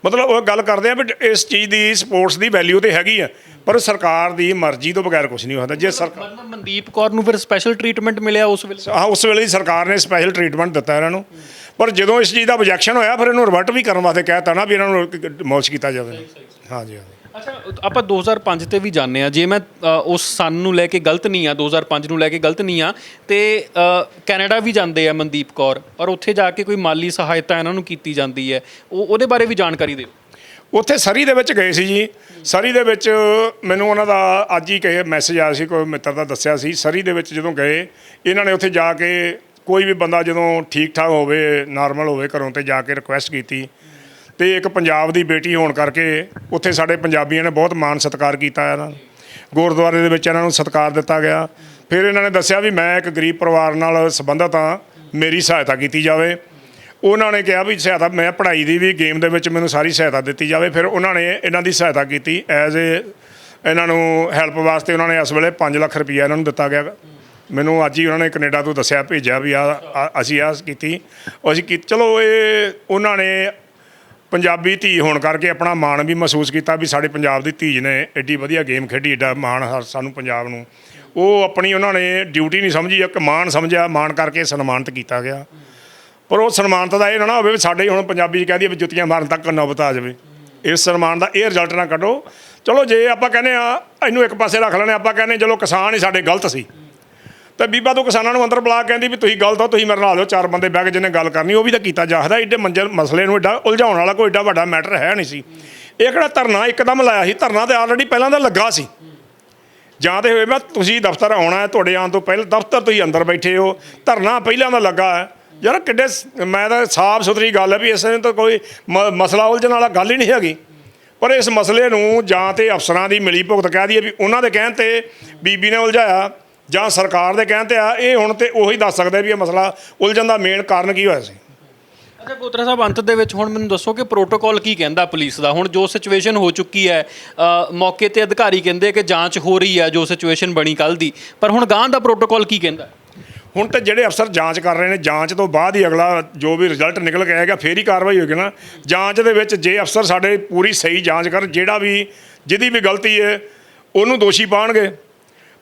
ਮਤਲਬ ਉਹ ਗੱਲ ਕਰਦੇ ਆ ਵੀ ਇਸ ਚੀਜ਼ ਦੀ ਸਪੋਰਟਸ ਦੀ ਵੈਲਿਊ ਤੇ ਹੈਗੀ ਆ ਪਰ ਸਰਕਾਰ ਦੀ ਮਰਜ਼ੀ ਤੋਂ ਬਗੈਰ ਕੁਝ ਨਹੀਂ ਹੁੰਦਾ ਜੇ ਸਰਕਾਰ ਮਨਦੀਪ ਕੌਰ ਨੂੰ ਫਿਰ ਸਪੈਸ਼ਲ ਟ੍ਰੀਟਮੈਂਟ ਮਿਲਿਆ ਉਸ ਵੇਲੇ ਹਾਂ ਉਸ ਵੇਲੇ ਹੀ ਸਰਕਾਰ ਨੇ ਸਪੈਸ਼ਲ ਟ੍ਰੀਟਮੈਂਟ ਦਿੱਤਾ ਇਹਨਾਂ ਨੂੰ ਪਰ ਜਦੋਂ ਇਸ ਚੀਜ਼ ਦਾ ਆਬਜੈਕਸ਼ਨ ਹੋਇਆ ਫਿਰ ਇਹਨੂੰ ਰਿਵਰਟ ਵੀ ਕਰਨ ਵਾਸਤੇ ਕਹਿਤਾ ਨਾ ਵੀ ਇਹਨਾਂ ਨੂੰ ਡਿਮੋਲਿਸ਼ ਕੀਤਾ ਜਾਵੇ ਹਾਂਜੀ ਹਾਂਜੀ ਅੱਛਾ ਆਪਾਂ 2005 ਤੇ ਵੀ ਜਾਣਦੇ ਆ ਜੇ ਮੈਂ ਅ, ਉਸ ਸਨ ਨੂੰ ਲੈ ਕੇ ਗਲਤ ਨਹੀਂ ਆ 2005 ਨੂੰ ਲੈ ਕੇ ਗਲਤ ਨਹੀਂ ਆ ਤੇ ਅ, ਕੈਨੇਡਾ ਵੀ ਜਾਂਦੇ ਆ ਮਨਦੀਪ ਕੌਰ। ਔਰ ਉੱਥੇ ਜਾ ਕੇ ਕੋਈ ਮਾਲੀ ਸਹਾਇਤਾ ਇਹਨਾਂ ਨੂੰ ਕੀਤੀ ਜਾਂਦੀ ਹੈ। ਉਹ ਉਹਦੇ ਬਾਰੇ ਵੀ ਜਾਣਕਾਰੀ ਦਿਓ। ਉੱਥੇ ਸਰੀ ਦੇ ਵਿੱਚ ਗਏ ਸੀ ਜੀ। ਸਰੀ ਦੇ ਵਿੱਚ ਮੈਨੂੰ ਉਹਨਾਂ ਦਾ ਅੱਜ ਹੀ ਕਹੇ ਮੈਸੇਜ ਆਇਆ ਸੀ ਕੋਈ ਮਿੱਤਰ ਦਾ ਦੱਸਿਆ ਸੀ। ਸਰੀ ਦੇ ਵਿੱਚ ਜਦੋਂ ਗਏ ਇਹਨਾਂ ਨੇ ਉੱਥੇ ਜਾ ਕੇ ਕੋਈ ਵੀ ਬੰਦਾ ਜਦੋਂ ਠੀਕ ਠਾਕ ਹੋਵੇ ਨਾਰਮਲ ਹੋਵੇ ਘਰੋਂ ਤੇ ਜਾ ਕੇ ਰਿਕੁਐਸਟ ਕੀਤੀ। ਤੇ ਇੱਕ ਪੰਜਾਬ ਦੀ ਬੇਟੀ ਹੋਣ ਕਰਕੇ ਉੱਥੇ ਸਾਡੇ ਪੰਜਾਬੀਆਂ ਨੇ ਬਹੁਤ ਮਾਣ ਸਤਿਕਾਰ ਕੀਤਾ ਇਹਨਾਂ ਨੂੰ। ਗੁਰਦੁਆਰੇ ਦੇ ਵਿੱਚ ਇਹਨਾਂ ਨੂੰ ਸਤਿਕਾਰ ਦਿੱਤਾ ਗਿਆ। ਫਿਰ ਇਹਨਾਂ ਨੇ ਦੱਸਿਆ ਵੀ ਮੈਂ ਇੱਕ ਗਰੀਬ ਪਰਿਵਾਰ ਨਾਲ ਸੰਬੰਧਿਤ ਹਾਂ, ਮੇਰੀ ਸਹਾਇਤਾ ਕੀਤੀ ਜਾਵੇ। ਉਹਨਾਂ ਨੇ ਕਿਹਾ ਵੀ ਸਹਾਇਤਾ, ਮੈਂ ਪੜ੍ਹਾਈ ਦੀ ਵੀ ਗੇਮ ਦੇ ਵਿੱਚ ਮੈਨੂੰ ਸਾਰੀ ਸਹਾਇਤਾ ਦਿੱਤੀ ਜਾਵੇ। ਫਿਰ ਉਹਨਾਂ ਨੇ ਇਹਨਾਂ ਦੀ ਸਹਾਇਤਾ ਕੀਤੀ ਐਜ਼ ਏ ਇਹਨਾਂ ਨੂੰ ਹੈਲਪ ਵਾਸਤੇ ਉਹਨਾਂ ਨੇ ਇਸ ਵੇਲੇ 5 ਲੱਖ ਰੁਪਈਆ ਇਹਨਾਂ ਨੂੰ ਦਿੱਤਾ ਗਿਆ। ਮੈਨੂੰ ਅੱਜ ਹੀ ਉਹਨਾਂ ਨੇ ਕੈਨੇਡਾ ਤੋਂ ਦੱਸਿਆ, ਭੇਜਿਆ ਵੀ ਆ, ਅਸੀਂ ਆਹ ਕੀਤੀ। ਅਸੀਂ ਕੀ, ਚਲੋ ਇਹ ਉਹਨਾਂ ਨੇ ਪੰਜਾਬੀ ਧੀ ਹੋਣ ਕਰਕੇ ਆਪਣਾ ਮਾਣ ਵੀ ਮਹਿਸੂਸ ਕੀਤਾ ਵੀ ਸਾਡੇ ਪੰਜਾਬ ਦੀ ਧੀ ਨੇ ਐਡੀ ਵਧੀਆ ਗੇਮ ਖੇਡੀ ਐਡਾ ਮਾਣ ਸਾਨੂੰ ਪੰਜਾਬ ਨੂੰ। ਉਹ ਆਪਣੀ ਉਹਨਾਂ ਨੇ ਡਿਊਟੀ ਨਹੀਂ ਸਮਝੀ, ਇੱਕ ਮਾਣ ਸਮਝਿਆ, ਮਾਣ ਕਰਕੇ ਸਨਮਾਨਿਤ ਕੀਤਾ ਗਿਆ। ਪਰ ਉਹ ਸਨਮਾਨਿਤ ਦਾ ਇਹ ਨਾ ਨਾ ਹੋਵੇ ਵੀ ਸਾਡੇ ਹੁਣ ਪੰਜਾਬੀ ਚ ਕਹਦੀ ਵੀ ਜੁੱਤੀਆਂ ਮਾਰਨ ਤੱਕ ਨੌਬਤ ਆ ਜਾਵੇ। ਇਸ ਸਨਮਾਨ ਦਾ ਇਹ ਰਿਜ਼ਲਟ ਨਾ ਕੱਢੋ। ਚਲੋ ਜੇ ਆਪਾਂ ਕਹਿੰਦੇ ਆ ਇਹਨੂੰ ਇੱਕ ਪਾਸੇ ਰੱਖ ਲੈਣੇ ਆਪਾਂ ਕਹਿੰਦੇ ਚਲੋ ਕਿਸਾਨ ਹੀ ਸਾਡੇ ਗਲਤ ਸੀ। ਤੇ ਬੀਬਾ ਤੋਂ ਕਿਸਾਨਾਂ ਨੂੰ ਅੰਦਰ ਬੁਲਾ ਕੇ ਕਹਿੰਦੀ ਵੀ ਤੁਸੀਂ ਗਲਤ ਹੋ, ਤੁਸੀਂ ਮੇਰੇ ਨਾਲ ਆ ਜਾਓ ਚਾਰ ਬੰਦੇ ਬਹਿ ਕੇ ਜਿਹਨੇ ਗੱਲ ਕਰਨੀ, ਉਹ ਵੀ ਤਾਂ ਕੀਤਾ ਜਾਖਦਾ ਏਡੇ ਮੰਜਰ ਮਸਲੇ ਨੂੰ ਏਡਾ ਉਲਝਾਉਣ ਵਾਲਾ ਕੋਈ ਏਡਾ ਵੱਡਾ ਮੈਟਰ ਹੈ ਨਹੀਂ ਸੀ। ਇਹ ਕਿਹੜਾ ਧਰਨਾ ਇੱਕਦਮ ਲਾਇਆ ਸੀ, ਧਰਨਾ ਤੇ ਆਲਰੇਡੀ ਪਹਿਲਾਂ ਦਾ ਲੱਗਾ ਸੀ। ਜਾਂ ਤੇ ਹੋਏ ਮੈਂ ਤੁਸੀਂ ਦਫ਼ਤਰ ਆਉਣਾ ਹੈ, ਤੁਹਾਡੇ ਆਉਣ ਤੋਂ ਪਹਿਲਾਂ ਦਫ਼ਤਰ ਤੁਸੀਂ ਅੰਦਰ ਬੈਠੇ ਹੋ, ਧਰਨਾ ਪਹਿਲਾਂ ਦਾ ਲੱਗਾ ਹੈ। ਯਾਰ ਕਿੱਡੇ ਮੈਂ ਤਾਂ ਸਾਫ਼ ਸੁਥਰੀ ਗੱਲ ਹੈ ਵੀ ਇਸ ਨੂੰ ਤਾਂ ਕੋਈ ਮ- ਮਸਲਾ ਉਲਝਣ ਵਾਲਾ ਗੱਲ ਹੀ ਨਹੀਂ ਹੈਗੀ। ਪਰ ਇਸ ਮਸਲੇ ਨੂੰ ਜਾਂ ਤੇ ਅਫਸਰਾਂ ਦੀ ਮਿਲੀ ਭੁਗਤ ਕਹਿ ਦਈਏ ਵੀ ਉਹਨਾਂ ਦੇ ਕਹਿਣ ਤੇ ਬੀਬੀ ਨੇ ਉਲਝਾਇਆ। ਜਾਂ ਸਰਕਾਰ ਦੇ ਕਹਿਣ ਤੇ ਆ ਇਹ ਹੁਣ ਤੇ ਉਹੀ ਦੱਸ ਸਕਦਾ ਵੀ ਇਹ ਮਸਲਾ ਉਲਝਣ ਦਾ ਮੇਨ ਕਾਰਨ ਕੀ ਹੋਇਆ ਸੀ। ਅੱਛਾ ਗੋਤਰਾ ਸਾਹਿਬ ਅੰਤ ਦੇ ਵਿੱਚ ਹੁਣ ਮੈਨੂੰ ਦੱਸੋ ਕਿ ਪ੍ਰੋਟੋਕਾਲ ਕੀ ਕਹਿੰਦਾ ਪੁਲਿਸ ਦਾ? ਹੁਣ ਜੋ ਸਿਚੁਏਸ਼ਨ ਹੋ ਚੁੱਕੀ ਹੈ ਮੌਕੇ ਤੇ ਅਧਿਕਾਰੀ ਕਹਿੰਦੇ ਕਿ ਜਾਂਚ ਹੋ ਰਹੀ ਹੈ ਜੋ ਸਿਚੁਏਸ਼ਨ ਬਣੀ ਕੱਲ ਦੀ ਪਰ ਹੁਣ ਗਾਂ ਦਾ ਪ੍ਰੋਟੋਕਾਲ ਕੀ ਕਹਿੰਦਾ? ਹੁਣ ਤੇ ਜਿਹੜੇ ਅਫਸਰ ਜਾਂਚ ਕਰ ਰਹੇ ਨੇ ਜਾਂਚ ਤੋਂ ਬਾਅਦ ਹੀ ਅਗਲਾ ਜੋ ਵੀ ਰਿਜ਼ਲਟ ਨਿਕਲ ਕੇ ਆਏਗਾ ਫੇਰ ਹੀ ਕਾਰਵਾਈ ਹੋਏਗੀ ਨਾ। ਜਾਂਚ ਦੇ ਵਿੱਚ ਜੇ ਅਫਸਰ ਸਾਡੇ ਪੂਰੀ ਸਹੀ ਜਾਂਚ ਕਰਨ ਜਿਹੜਾ ਵੀ ਜਿਹਦੀ ਵੀ ਗਲਤੀ ਹੈ ਉਹਨੂੰ ਦੋਸ਼ੀ ਪਾਣਗੇ।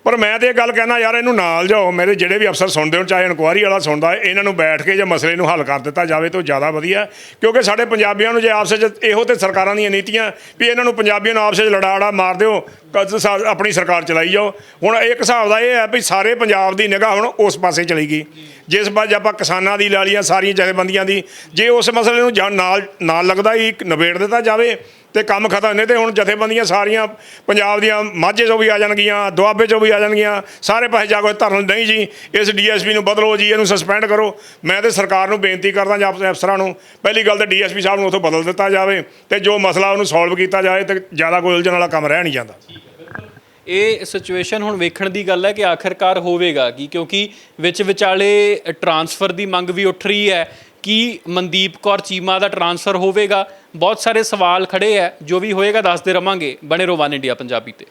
ਪਰ ਮੈਂ ਤੇ ਇਹ ਗੱਲ ਕਹਿਣਾ, ਯਾਰ, ਇਹਨੂੰ ਨਾਲ ਜਾਓ। ਮੇਰੇ ਜਿਹੜੇ ਵੀ ਅਫਸਰ ਸੁਣਦੇ ਹੋ ਚਾਹੇ ਇਨਕੁਆਰੀ ਵਾਲਾ ਸੁਣਦਾ ਇਹਨਾਂ ਨੂੰ ਬੈਠ ਕੇ ਜੇ ਮਸਲੇ ਨੂੰ ਹੱਲ ਕਰ ਦਿੱਤਾ ਜਾਵੇ ਤਾਂ ਜ਼ਿਆਦਾ ਵਧੀਆ ਕਿਉਂਕਿ ਸਾਡੇ ਪੰਜਾਬੀਆਂ ਨੂੰ ਜੇ ਆਪਸ ਵਿੱਚ ਇਹੋ ਤੇ ਸਰਕਾਰਾਂ ਦੀਆਂ ਨੀਤੀਆਂ ਵੀ ਇਹਨਾਂ ਨੂੰ ਪੰਜਾਬੀਆਂ ਨੂੰ ਆਪਸ ਵਿੱਚ ਲੜਾੜਾ ਮਾਰ ਦਿਓ, ਕਦ ਸਾ- ਆਪਣੀ ਸਰਕਾਰ ਚਲਾਈ ਜਾਓ। ਹੁਣ ਇੱਕ ਹਿਸਾਬ ਦਾ ਇਹ ਹੈ ਵੀ ਸਾਰੇ ਪੰਜਾਬ ਦੀ ਨਿਗਾਹ ਹੁਣ ਉਸ ਪਾਸੇ ਚਲੀ ਗਈ। ਜਿਸ ਬਾਜ ਆਪਾਂ ਕਿਸਾਨਾਂ ਦੀ ਲਾ ਲਈਆਂ ਸਾਰੀਆਂ ਜਥੇਬੰਦੀਆਂ ਦੀ, ਜੇ ਉਸ ਮਸਲੇ ਨੂੰ ਜਾਂ ਨਾਲ ਨਾਲ ਲੱਗਦਾ ਹੀ ਨਿਬੇੜ ਦਿੱਤਾ ਜਾਵੇ ਤੇ ਕੰਮ ਖਤਮ ਨੇ ਤੇ ਹੁਣ ਜਥੇਬੰਦੀਆਂ ਸਾਰੀਆਂ ਪੰਜਾਬ ਦੀਆਂ ਮਾਝੇ ਚੋਂ ਵੀ ਆ ਜਾਣਗੀਆਂ, ਦੁਆਬੇ ਚੋਂ ਵੀ ਆ ਜਾਣਗੀਆਂ, ਸਾਰੇ ਪਾਸੇ ਜਾ ਕੇ ਧਰਨ ਨਹੀਂ ਜੀ, ਇਸ ਡੀਐਸਪੀ ਨੂੰ ਬਦਲੋ ਜੀ, ਇਹਨੂੰ ਸਸਪੈਂਡ ਕਰੋ। ਮੈਂ ਤੇ ਸਰਕਾਰ ਨੂੰ ਬੇਨਤੀ ਕਰਦਾ ਜਾਂ ਆਪਣੇ ਅਫਸਰਾਂ ਨੂੰ, ਪਹਿਲੀ ਗੱਲ ਤਾਂ ਡੀਐਸਪੀ ਸਾਹਿਬ ਨੂੰ ਉੱਥੋਂ ਬਦਲ ਦਿੱਤਾ ਜਾਵੇ ਤੇ ਜੋ ਮਸਲਾ ਉਹਨੂੰ ਸੋਲਵ ਕੀਤਾ ਜਾਏ ਤੇ ਜ਼ਿਆਦਾ ਕੋਈ ਉਲਝਣ ਵਾਲਾ ਕੰਮ ਰਹਿ ਨਹੀਂ ਜਾਂਦਾ। ਇਹ ਸਿਚੁਏਸ਼ਨ ਹੁਣ ਵੇਖਣ ਦੀ ਗੱਲ ਹੈ ਕਿ ਆਖਰਕਾਰ ਹੋਵੇਗਾ ਕੀ, ਕਿਉਂਕਿ ਵਿੱਚ ਵਿਚਾਲੇ ਟਰਾਂਸਫਰ ਦੀ ਮੰਗ ਵੀ ਉੱਠ ਰਹੀ ਹੈ। ਕੀ ਮਨਦੀਪ ਕੌਰ ਚੀਮਾ ਦਾ ਟ੍ਰਾਂਸਫਰ ਹੋਵੇਗਾ। ਬਹੁਤ ਸਾਰੇ ਸਵਾਲ ਖੜੇ ਹੈ ਜੋ ਵੀ ਹੋਏਗਾ ਦੱਸਦੇ ਰਵਾਂਗੇ। ਬਣੇ ਰੋ ਵਨ ਇੰਡੀਆ ਪੰਜਾਬੀ ਤੇ।